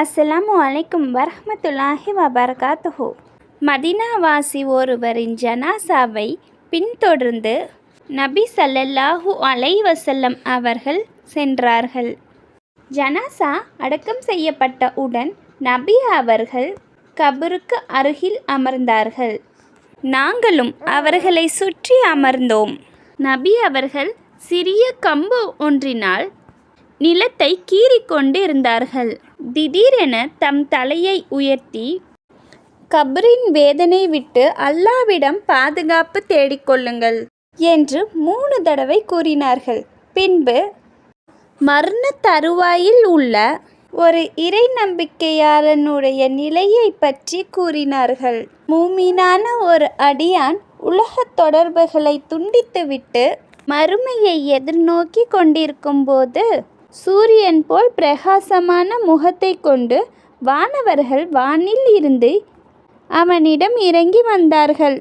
அஸ்ஸலாமு அலைக்கும் வரஹ்மத்துல்லாஹி வபரகாத்துஹு. மதினாவாசி ஒருவரின் ஜனாசாவை பின்தொடர்ந்து நபி சல்லல்லாஹு அலை வசல்லம் அவர்கள் சென்றார்கள். ஜனாசா அடக்கம் செய்யப்பட்ட உடன் நபி அவர்கள் கபருக்கு அருகில் அமர்ந்தார்கள். நாங்களும் அவர்களை சுற்றி அமர்ந்தோம். நபி அவர்கள் சிறிய கம்பு ஒன்றினால் நிலத்தை கீறிக்கொண்டு இருந்தார்கள். திடீரென தம் தலையை உயர்த்தி கபரின் வேதனை விட்டு அல்லாவிடம் பாதுகாப்பு தேடிக்கொள்ளுங்கள் என்று மூணு தடவை கூறினார்கள். பின்பு மரண தருவாயில் உள்ள ஒரு இறை நம்பிக்கையாளனுடைய நிலையை பற்றி கூறினார்கள். மூமீனான ஒரு அடியான் உலகத் தொடர்புகளை துண்டித்துவிட்டு மறுமையை எதிர்நோக்கி கொண்டிருக்கும் போது சூரியன் போல் பிரகாசமான முகத்தை கொண்டு வானவர்கள் வானில் இருந்து அவனிடம் இறங்கி வந்தார்கள்.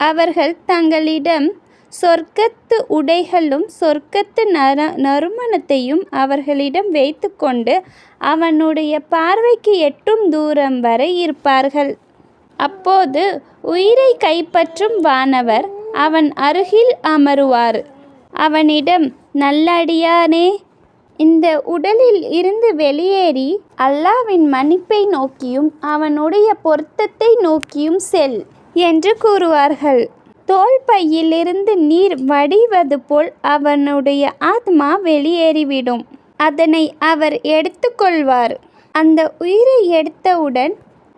அவர்கள் தங்களிடம் சொர்க்கத்து உடைகளும் சொர்க்கத்து நர நறுமணத்தையும் அவர்களிடம் வைத்துக்கொண்டு அவனுடைய பார்வைக்கு எட்டும் தூரம் வரை இருப்பார்கள். அப்போது உயிரை கைப்பற்றும் வானவர் அவன் அருகில் அமருவார். அவனிடம் நல்லடியானே இந்த உடலில் இருந்து வெளியேறி அல்லாவின் மன்னிப்பை நோக்கியும் அவனுடைய பொருத்தத்தை நோக்கியும் செல் என்று கூறுவார்கள். தோல் பையிலிருந்து நீர் வடிவது போல் அவனுடைய ஆத்மா வெளியேறிவிடும். அதனை அவர் எடுத்துக்கொள்வார் அந்த உயிரை எடுத்தவுடன்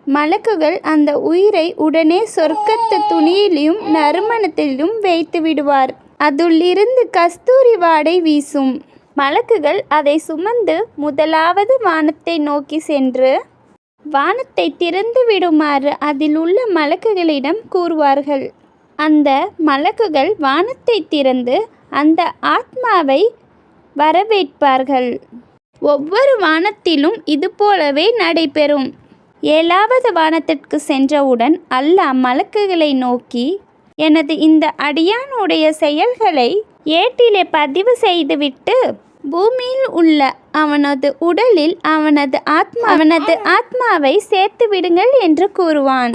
மலக்குகள் அந்த உயிரை உடனே சொர்க்கத்து துணியிலும் நறுமணத்திலும் வைத்து விடுவார் அதுள்ளிருந்து கஸ்தூரி வாடை வீசும். மலக்குகள் அதை சுமந்து முதலாவது வானத்தை நோக்கி சென்று வானத்தை திறந்து விடுமாறு அதில் உள்ள மலக்குகளிடம் கூறுவார்கள். அந்த மலக்குகள் வானத்தை திறந்து அந்த ஆத்மாவை வரவேற்பார்கள். ஒவ்வொரு வானத்திலும் இது போலவே நடைபெறும். ஏழாவது வானத்திற்கு சென்றவுடன் அல்லாஹ் மலக்குகளை நோக்கி எனது இந்த அடியானுடைய செயல்களை ஏட்டிலே பதிவு செய்துவிட்டு பூமியில் உள்ள அவனது உடலில் அவனது ஆத்மா அவனது ஆத்மாவை சேர்த்து விடுங்கள் என்று கூறுவான்.